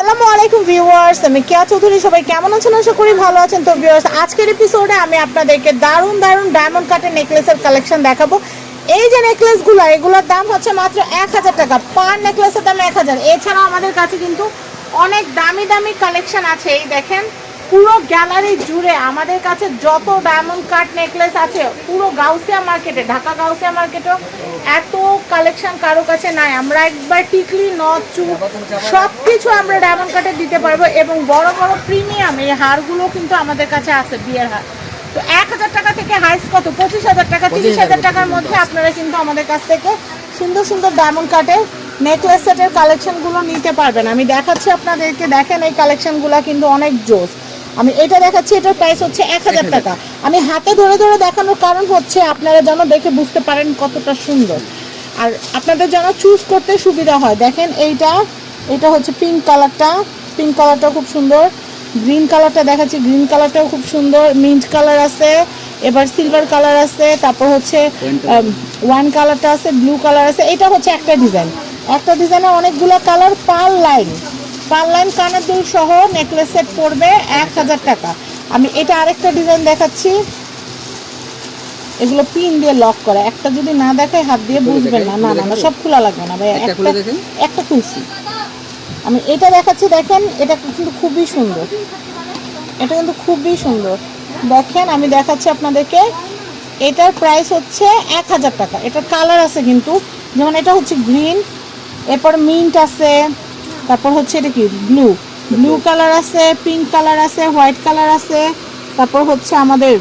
আসসালামু ভিউয়ার্স, আমি কেয়া চৌধুরী, সবাই কেমন আছেন? আশা করি ভালো আছেন। তো ভিউয়ার্স, আজকের এপিসোডে আমি আপনাদেরকে দারুণ দারুণ ডায়মন্ড কাটের নেকলেসের কালেকশন দেখাবো। এই যে নেকলেসগুলো এগুলোর দাম হচ্ছে মাত্র এক হাজার টাকা। পার নেকলেসের দাম এক হাজার। এছাড়াও আমাদের কাছে কিন্তু অনেক দামি দামি কালেকশন আছে। এই দেখেন, পুরো গ্যালারি জুড়ে আমাদের কাছে যত ডায়মন্ড কাট নেকলেস আছে, পুরো গাউসিয়া মার্কেটে ঢাকা গাউসিয়া মার্কেটেও এত কালেকশন কারও কাছে নাই। আমরা একবার টিকলি নথ চুপ সব কিছু আমরা ডায়মন্ড কাটে দিতে পারব এবং বড় বড় প্রিমিয়াম এই হারগুলো কিন্তু আমাদের কাছে আছে বিয়ের হার। তো এক হাজার টাকা থেকে হাইস কত? পঁচিশ হাজার টাকা তিরিশ হাজার টাকার মধ্যে আপনারা কিন্তু আমাদের কাছ থেকে সুন্দর সুন্দর ডায়মন্ড কাটের নেকলেস সেটের কালেকশনগুলো নিতে পারবেন। আমি দেখাচ্ছি আপনাদেরকে দেখেন এই কালেকশনগুলো কিন্তু অনেক জোস। আমি এটা দেখাচ্ছি এটার প্রাইস হচ্ছে এক হাজার। টাকা। আমি হাতে ধরে ধরে দেখানোর কারণ হচ্ছে আপনারা যেন দেখে বুঝতে পারেন কতটা সুন্দর। আর আপনাদের যেন চুজ করতে সুবিধা হয় দেখেন এইটা এটা হচ্ছে পিঙ্ক কালারটা পিঙ্ক কালারটাও খুব সুন্দর। গ্রিন কালারটা দেখাচ্ছি গ্রিন কালারটাও খুব সুন্দর। মিন্ট কালার আছে এবার সিলভার কালার আছে তারপর হচ্ছে ওয়ান কালারটা আছে ব্লু কালার আছে। এটা হচ্ছে একটা ডিজাইন একটা ডিজাইনে অনেকগুলো colour per line per line কানের দুল সহ নেকলেস সেট পড়বে এক হাজার টাকা। আমি এটা আরেকটা ডিজাইন দেখাচ্ছি। এগুলো পিন দিয়ে লক করে। একটা যদি না দেখায় হাত দিয়ে বুঝবেন না। না না সব খোলা লাগবে না ভাই একটা। একটা খুলছি। আমি এটা দেখাচ্ছি দেখেন এটা কিন্তু খুবই সুন্দর। এটা কিন্তু খুবই সুন্দর। দেখেন আমি দেখাচ্ছি আপনাদেরকে। এটার প্রাইস হচ্ছে এক হাজার টাকা। এটার কালার আছে কিন্তু যেমন এটা হচ্ছে গ্রিন এরপর মিন্ট আছে তারপর হচ্ছে এটা কি? ব্লু ব্লু কালার আছে পিঙ্ক কালার আছে হোয়াইট কালার আছে তারপর হচ্ছে আমাদের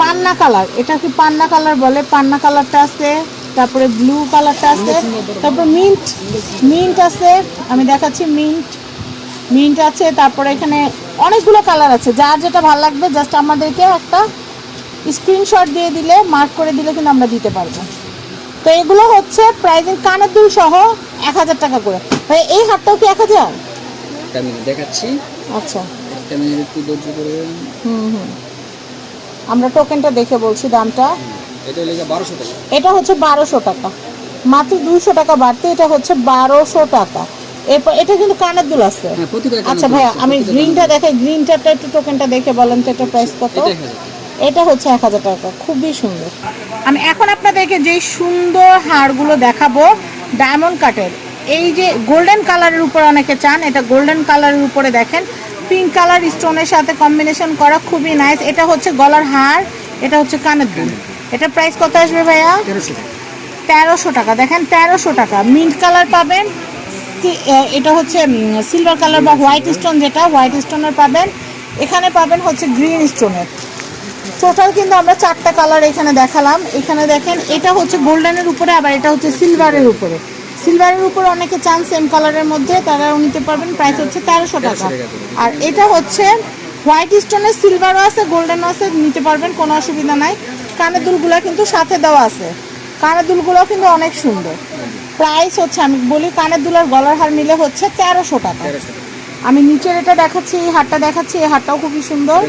পান্না কালার এটা কি পান্না কালার বলে? পান্না কালারটা আছে তারপরে ব্লু কালারটা আছে তারপর মিন্ট মিন্ট আছে আমি দেখাচ্ছি মিন্ট মিন্ট আছে তারপরে এখানে অনেকগুলো কালার আছে। যার যেটা ভালো লাগবে জাস্ট আমাদেরকে একটা স্ক্রিনশট দিয়ে দিলে মার্ক করে দিলে কিন্তু আমরা দিতে পারব। তো এগুলো হচ্ছে প্রাইজিং কানের দুল সহ এক হাজার টাকা করে। ভাই এই হাটটাও কি এক হাজার? দেখাচ্ছি। আচ্ছা। একটা মিনিট একটু ধৈর্য করে হুম হুম। আমরা টোকেনটা দেখে বলছি দামটা। এটা হচ্ছে বারোশো টাকা। মাত্র দুইশো টাকা বাড়তে এটা হচ্ছে বারোশো টাকা। এরপর এটা কিন্তু কানের দুল আছে। হ্যাঁ আচ্ছা ভাইয়া আমি গ্রিনটা দেখাই গ্রিনটাটা একটু টোকেনটা দেখে বলেন তো এটা প্রাইস কত। এটা হচ্ছে এক হাজার টাকা খুবই সুন্দর। আমি এখন আপনাদেরকে যে সুন্দর হারগুলো দেখাবো ডায়মন্ড কাটের এই যে গোল্ডেন কালারের উপরে অনেকে চান এটা গোল্ডেন কালারের উপরে দেখেন। পিঙ্ক কালার স্টোনের সাথে কম্বিনেশন করা খুবই নাইস এটা হচ্ছে গলার হার এটা হচ্ছে কানের দুল। এটা প্রাইস কত আসবে ভাইয়া? তেরোশো টাকা। দেখেন তেরোশো টাকা। মিন্ট কালার পাবেন এটা হচ্ছে সিলভার কালার বা হোয়াইট স্টোন যেটা হোয়াইট স্টোনের পাবেন। এখানে পাবেন হচ্ছে গ্রিন স্টোনের টোটাল কিন্তু আমরা চারটা কালার এখানে দেখালাম। এখানে দেখেন এটা হচ্ছে গোল্ডেনের উপরে আবার এটা হচ্ছে সিলভারের উপরে। সিলভারের উপর অনেকে চান সেম কালারের মধ্যে তারাও নিতে পারবেন। প্রাইস হচ্ছে তেরোশো টাকা। আর এটা হচ্ছে হোয়াইট স্টোনের সিলভারও আছে গোল্ডেনও আছে নিতে পারবেন কোনো অসুবিধা নাই। কানের দুলগুলো কিন্তু সাথে দেওয়া আছে। কানের দুলগুলো কিন্তু অনেক সুন্দর। প্রাইস হচ্ছে আমি বলি কানের দুল আর গলার হার মিলে হচ্ছে তেরোশো টাকা। আমি নিচের এটা দেখাচ্ছি এই হারটা দেখাচ্ছি এই হারটাও খুবই সুন্দর।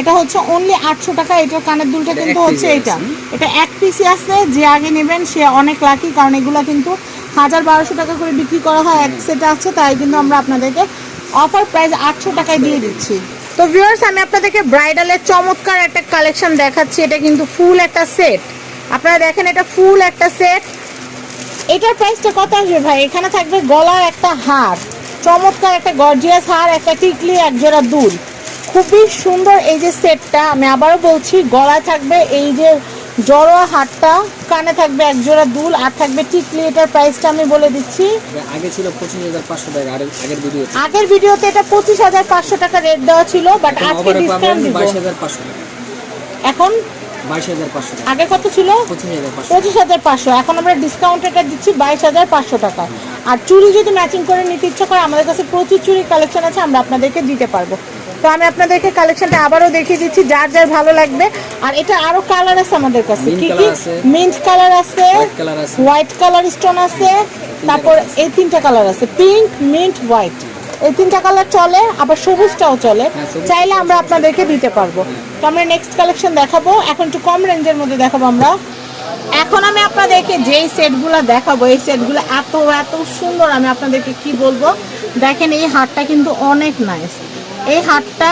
এটা হচ্ছে অনলি আটশো টাকা এটার কানের দুলটা কিন্তু হচ্ছে এটা। এটা এক পিসি আছে যে আগে নেবেন সে অনেক লাকি কারণ এগুলো কিন্তু হাজার বারোশো টাকা করে বিক্রি করা হয়, এক সেট আছে, তাই কিন্তু আমরা আপনাদেরকে অফার প্রাইস আটশো টাকায় দিয়ে দিচ্ছি। তো ভিউয়ার্স আমি আপনাদেরকে ব্রাইডালের চমৎকার একটা কালেকশন দেখাচ্ছি, এটা কিন্তু ফুল একটা সেট আপনারা দেখেন, এটা ফুল একটা সেট এটার প্রাইসটা কত আসবে ভাই? এখানে থাকবে গলার একটা হার। চমৎকার একটা গর্জিয়াস হার, একটা টিকলি, এক জোড়া দুল। খুবই সুন্দর এই যে সেটটা আমি আবারও বলছি, গলায় থাকবে এই যে জড়োয়া হারটা কানে থাকবে এক জোড়া দুল আর থাকবে টিকলি এটার প্রাইসটা আমি বলে দিচ্ছি। আগে ছিল পঁচিশ হাজার পাঁচশো টাকা আগের ভিডিও আগের ভিডিওতে এটা পঁচিশ হাজার পাঁচশো টাকা রেট দেওয়া ছিল বাট আজকে ডিসকাউন্ট দিব। বাইশ হাজার পাঁচশো টাকা। এখন? আগে কত ছিল? পঁচিশ হাজার পাঁচশো পঁচিশ হাজার পাঁচশো। এখন আমরা ডিসকাউন্ট এটা দিচ্ছি বাইশ হাজার পাঁচশো টাকা। আর চুড়ি যদি ম্যাচিং করে নিতে ইচ্ছা করে আমাদের কাছে প্রচুর চুড়ি কালেকশন আছে আমরা আপনাদেরকে দিতে পারব। তো আমি আপনাদেরকে কালেকশনটা আবারও দেখিয়ে দিচ্ছি যার যার ভালো লাগবে। আর এটা আরও কালার আছে আমাদের কাছে। কি কি? মিন্ট কালার আছে। হোয়াইট কালার স্টোন আছে তারপর এই তিনটা কালার আছে। পিঙ্ক মিন্ট হোয়াইট এই তিনটা কালার চলে আবার সবুজটাও চলে। হ্যাঁ, চাইলে আমরা আপনাদেরকে দিতে পারব। তো আমরা নেক্সট কালেকশন দেখাবো। এখন একটু কম রেঞ্জের মধ্যে দেখাবো আমরা। এখন আমি আপনাদেরকে যেই সেটগুলো দেখাবো এই সেটগুলো এত এত সুন্দর আমি আপনাদেরকে কি বলব? দেখেন এই হারটা কিন্তু অনেক নাইস এই হারটা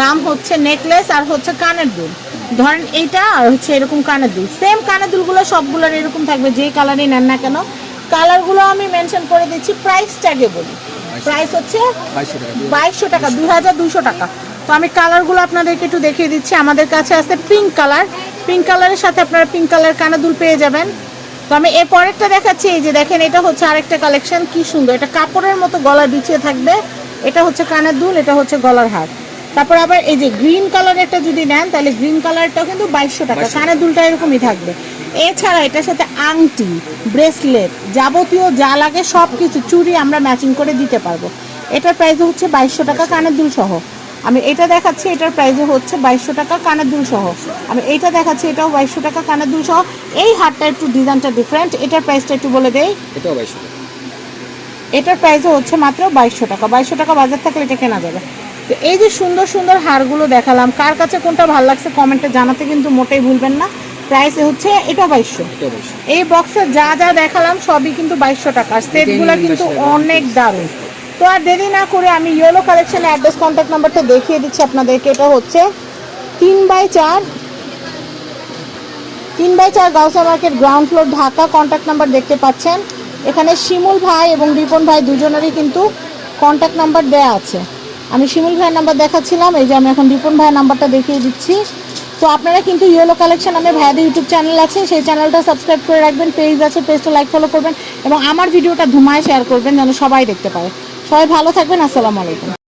দাম হচ্ছে নেকলেস আর হচ্ছে কানের দুল। ধরেন এইটা আর হচ্ছে এরকম কানের দুল। সেম কানের দুলগুলো সবগুলোর এরকম থাকবে, যে কালারই নেন না কেন। কালারগুলো আমি মেনশন করে দিচ্ছি প্রাইসটাকে বলি। প্রাইস হচ্ছে বাইশশো টাকা, দুই হাজার দুশো টাকা। তো আমি কালারগুলো আপনাদেরকে একটু দেখিয়ে দিচ্ছি। আমাদের কাছে আছে পিঙ্ক কালার পিঙ্ক কালারের সাথে আপনারা পিঙ্ক কালার কানাদুল পেয়ে যাবেন। তো আমি এর পরেরটা দেখাচ্ছি। এই যে দেখেন, এটা হচ্ছে আরেকটা কালেকশন কি সুন্দর। এটা কাপড়ের মতো গলায় বিছিয়ে থাকবে। এটা হচ্ছে কানের দুল এটা হচ্ছে গলার হার। তারপর আবার এই যে গ্রিন কালারেরটা যদি নেন তাহলে গ্রিন কালারটাও কিন্তু বাইশশো টাকা। 2200 কানের দুলটা এরকমই থাকবে। এছাড়া এটার সাথে আংটি ব্রেসলেট যাবতীয় যা লাগে সব কিছু চুড়ি আমরা ম্যাচিং করে দিতে পারব। এটার প্রাইস হচ্ছে বাইশশো টাকা কানের দুল সহ। আমি এটা দেখাচ্ছি এটার প্রাইস হচ্ছে বাইশশো টাকা কানের দুল সহ। আমি এইটা দেখাচ্ছি এটাও বাইশশো টাকা কানের দুল সহ। এই হারটা একটু ডিজাইনটা ডিফারেন্ট এটার প্রাইসটা একটু বলে দেই। এটাও বাইশশো টাকা। এটার প্রাইসও হচ্ছে মাত্র বাইশশো টাকা। বাইশশো টাকা বাজার থাকলে এটা কেনা যাবে। তো এই যে সুন্দর সুন্দর হারগুলো দেখালাম কার কাছে কোনটা ভালো লাগছে কমেন্টে জানাতে কিন্তু মোটেই ভুলবেন না। প্রাইস হচ্ছে এটা বাইশশো। এই বক্সে যা যা দেখালাম সবই কিন্তু বাইশশো টাকা। সেটগুলো কিন্তু অনেক দারুণ। তো আর দেরি না করে আমি ইয়েলো কালেকশনের অ্যাড্রেস কন্ট্যাক্ট নাম্বারটা দেখিয়ে দিচ্ছি আপনাদেরকে। এটা হচ্ছে তিন বাই চার তিন বাই চার Gausia market ground floor Dhaka contact number দেখতে পাচ্ছেন। এখানে শিমুল ভাই এবং রিপন ভাই দুজনেরই কিন্তু কন্ট্যাক্ট নাম্বার দেয়া আছে। আমি শিমুল ভাইয়ের নাম্বার দেখাচ্ছিলাম, এই যে আমি এখন রিপন ভাইয়ের নাম্বারটা দেখিয়ে দিচ্ছি। তো আপনারা কিন্তু ইয়েলো কালেকশন আমি ভাইয়াদের ইউটিউব চ্যানেল আছে, সেই চ্যানেলটা সাবস্ক্রাইব করে রাখবেন পেজ আছে পেজটা লাইক ফলো করবেন এবং আমার ভিডিওটা ধুমায় শেয়ার করবেন যেন সবাই দেখতে পায় সবাই ভালো থাকবেন, আসসালামু আলাইকুম।